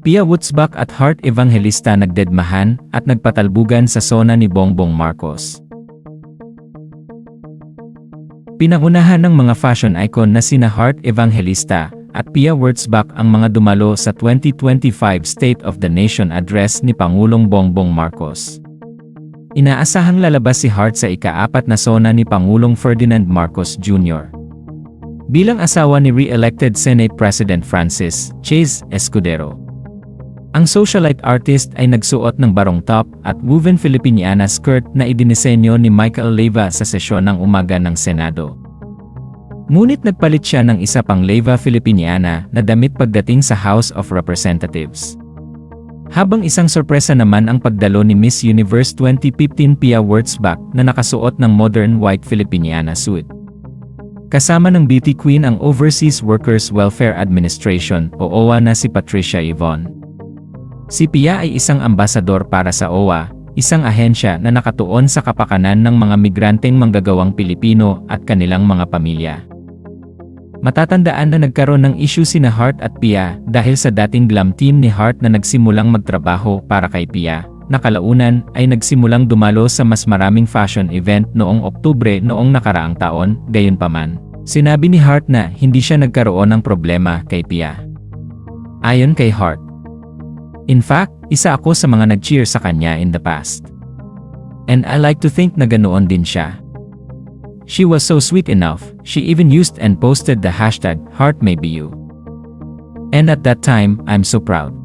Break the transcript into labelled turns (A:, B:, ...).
A: Pia Wutzbach at Heart Evangelista nagdedmahan at nagpatalbugan sa sona ni Bongbong Marcos. Pinangunahan ng mga fashion icon na sina Heart Evangelista at Pia Wurzbach ang mga dumalo sa 2025 State of the Nation Address ni Pangulong Bongbong Marcos. Inaasahang lalabas si Hart sa ikaapat na sona ni Pangulong Ferdinand Marcos Jr. Bilang asawa ni re-elected Senate President Francis Chase Escudero. Ang socialite artist ay nagsuot ng barong top at woven Filipiniana skirt na idinisenyo ni Michael Leyva sa sesyon ng umaga ng Senado. Ngunit nagpalit siya ng isa pang Leyva Filipiniana na damit pagdating sa House of Representatives. Habang isang sorpresa naman ang pagdalo ni Miss Universe 2015 Pia Wurzbach na nakasuot ng modern white Filipiniana suit. Kasama ng beauty queen ang Overseas Workers Welfare Administration o OWA na si Patricia Yvonne. Si Pia ay isang ambasador para sa OWA, isang ahensya na nakatuon sa kapakanan ng mga migranteng manggagawang Pilipino at kanilang mga pamilya. Matatandaan na nagkaroon ng issue sina Hart at Pia dahil sa dating glam team ni Hart na nagsimulang magtrabaho para kay Pia. Nakalaunan ay nagsimulang dumalo sa mas maraming fashion event noong Oktubre noong nakaraang taon, gayunpaman. Sinabi ni Hart na hindi siya nagkaroon ng problema kay Pia. Ayon kay Hart, In fact, isa ako sa mga nag-cheer sa kanya in the past. And I like to think na ganoon din siya. She was so sweet enough, she even used and posted the hashtag HeartMayBeYou. And at that time, I'm so proud.